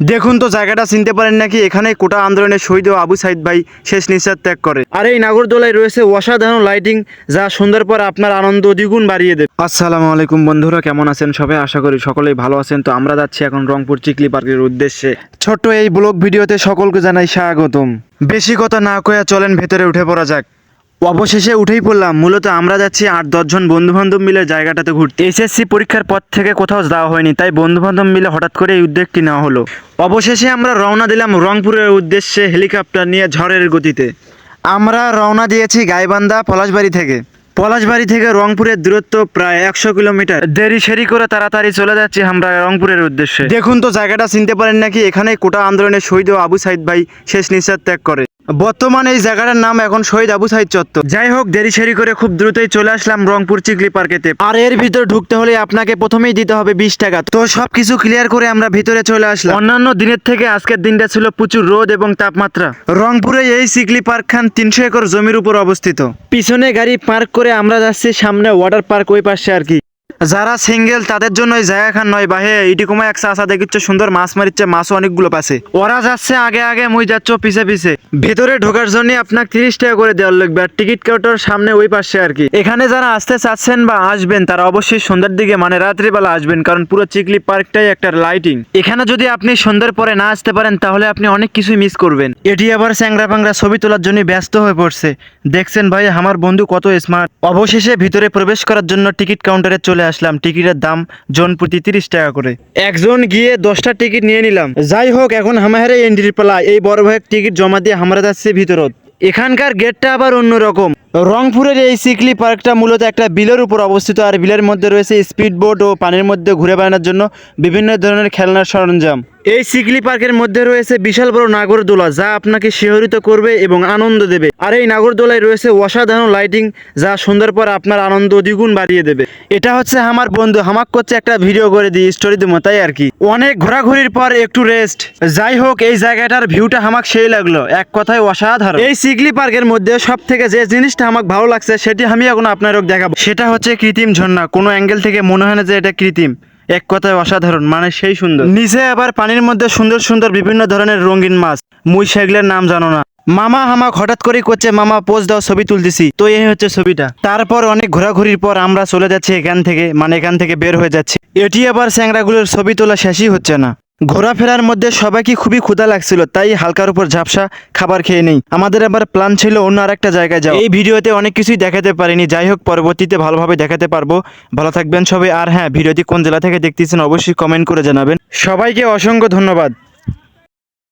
দেখুন তো, জায়গাটা চিনতে পারেন নাকি? এখানে কোটা আন্দোলনের শহীদ ও আবু সাইদ ভাই শেষ নিঃশ্বাস ত্যাগ করে। আর এই নাগরদোলায় রয়েছে অসাধারণ লাইটিং যা সন্ধ্যার পর আপনার আনন্দ দ্বিগুণ বাড়িয়ে দেবে। আসসালামু আলাইকুম বন্ধুরা, কেমন আছেন সবাই? আশা করি সকলেই ভালো আছেন। তো আমরা যাচ্ছি এখন রংপুর চিকলি পার্কের উদ্দেশ্যে। ছোট্ট এই ব্লগ ভিডিওতে সকলকে জানাই স্বাগতম। বেশি কথা না কয়া চলেন, ভেতরে উঠে পড়া যাক। অবশেষে উঠেই পড়লাম। মূলত আমরা যাচ্ছি আট দশজন বন্ধু বান্ধব মিলে জায়গাটাতে ঘুরতে। এসএসসি পরীক্ষার পর থেকে কোথাও যাওয়া হয়নি, তাই বন্ধু বান্ধব মিলে হঠাৎ করে এই উদ্যোগটি নেওয়া হলো। অবশেষে আমরা রওনা দিলাম রংপুরের উদ্দেশ্যে হেলিকপ্টার নিয়ে ঝড়ের গতিতে। আমরা রওনা দিয়েছি গাইবান্ধা পলাশবাড়ি থেকে। পলাশবাড়ি থেকে রংপুরের দূরত্ব প্রায় একশো কিলোমিটার। দেরি সেরি করে তাড়াতাড়ি চলে যাচ্ছি আমরা রংপুরের উদ্দেশ্যে। দেখুন তো, জায়গাটা চিনতে পারেন নাকি? এখানে কোটা আন্দোলনের শহীদ ও আবু সাইদ ভাই শেষ নিঃশ্বাস ত্যাগ করে। বর্তমানে এই জায়গাটার নাম এখন শহীদ আবু সাইদ চত্বর। যাই হোক দেরি সেরি করে খুব দ্রুতই চলে আসলাম রংপুর চিকলি পার্কেতে আর এর ভিতর ঢুকতে হলে আপনাকে প্রথমেই দিতে হবে বিশ টাকা। তো সবকিছু ক্লিয়ার করে আমরা ভিতরে চলে আসলাম। অন্যান্য দিনের থেকে আজকের দিনটা ছিল প্রচুর রোদ এবং তাপমাত্রা। রংপুরে এই চিকলি পার্ক খান তিনশো একর জমির উপর অবস্থিত। পিছনে গাড়ি পার্ক করে আমরা যাচ্ছি সামনে ওয়াটার পার্ক ওই পাশে আর কি। যারা সিঙ্গেল তাদের জন্য জায়গা খান নয়, বাহে। ইটি কমা একশো আসা দেখিচ্ছে সুন্দর মাছ মারিচ্ছে, মাছও অনেকগুলো পাশে ওরা যাচ্ছে আগে আগে, মুই যাচ্ছ পিছে পিছে। ভেতরে ঢোকার জন্য আপনাকে তিরিশ টাকা করে দেওয়ার লাগবে, আর টিকিট কাউন্টার সামনে ওই পাশে আর কি। এখানে যারা আসতে চাচ্ছেন বা আসবেন, তারা অবশ্যই সন্ধ্যার দিকে মানে রাত্রিবেলা আসবেন, কারণ পুরো চিকলি পার্কটাই একটা লাইটিং এখানে যদি আপনি সন্ধ্যার পরে না আসতে পারেন, তাহলে আপনি অনেক কিছুই মিস করবেন। এটি আবার স্যাংরা পাংরা ছবি তোলার জন্য ব্যস্ত হয়ে পড়ছে। দেখছেন ভাই, আমার বন্ধু কত স্মার্ট অবশেষে ভিতরে প্রবেশ করার জন্য টিকিট কাউন্টারে চলে আসলাম, টিকিটের দাম জন প্রতি তিরিশ টাকা করে। একজন গিয়ে দশটা টিকিট নিয়ে নিলাম। যাই হোক, এখন হামাহারে এন্ট্রি পালা, এই বড় ভাইয়ের টিকিট জমা দিয়ে আমরা যাচ্ছি ভিতরত। এখানকার গেটটা আবার অন্যরকম। রংপুরের এই সিকলি পার্কটা মূলত একটা বিলের উপর অবস্থিত, আর বিলের মধ্যে রয়েছে স্পিড বোট ও পানির মধ্যে ঘুরে বেড়ানোর জন্য বিভিন্ন ধরনের খেলনার সরঞ্জাম। এই সিকলি পার্কের মধ্যে রয়েছে বিশাল বড় নাগরদোলা, যা আপনাকে শিহরিত করবে এবং আনন্দ দেবে। আর এই নাগরদোলায় রয়েছে অসাধারণ লাইটিং, যা সুন্দর পর আপনার আনন্দ দ্বিগুণ বাড়িয়ে দেবে। এটা হচ্ছে আমার বন্ধু হামাক করছে একটা ভিডিও করে দিই স্টোরি দেবো, তাই আর কি। অনেক ঘোরাঘুরির পর একটু রেস্ট যাই হোক, এই জায়গাটার ভিউটা হামাক সেই লাগল, এক কথায় অসাধারণ। এই সিকলি পার্কের মধ্যে সব থেকে যে জিনিসটা আমাকে ভালো লাগছে, সেটি আমি এখন আপনারও দেখাবো। সেটা হচ্ছে কৃত্রিম ঝর্ণা। কোনো অ্যাঙ্গেল থেকে মনে হয় না যে এটা কৃত্রিম। এক কথায় অসাধারণ মানে সেই সুন্দর। নিচে আবার পানির মধ্যে সুন্দর সুন্দর বিভিন্ন ধরনের রঙিন মাছ। মুই সেগুলোর নাম জানো না। মামা হামাক হঠাৎ করে করছে মামা, পোজ দাও, ছবি তুলতেছি। তো এই হচ্ছে ছবিটা। তারপর অনেক ঘোরাঘুরির পর আমরা চলে যাচ্ছি এখান থেকে মানে এখান থেকে বের হয়ে যাচ্ছি। এটি আবার স্যাংরাগুলোর ছবি তোলা শেষই হচ্ছে না। ঘোরাফেরার মধ্যে সবাইকে খুবই ক্ষুধা লাগছিল, তাই হালকার উপর ঝাপসা খাবার খেয়ে নেই। আমাদের আবার প্ল্যান ছিল অন্য আর একটা জায়গায় যাওয়া এই ভিডিওতে অনেক কিছুই দেখাতে পারিনি। যাই হোক, পরবর্তীতে ভালোভাবে দেখাতে পারব। ভালো থাকবেন সবাই। আর হ্যাঁ ভিডিওটি কোন জেলা থেকে দেখতেছেন অবশ্যই কমেন্ট করে জানাবেন। সবাইকে অসংখ্য ধন্যবাদ।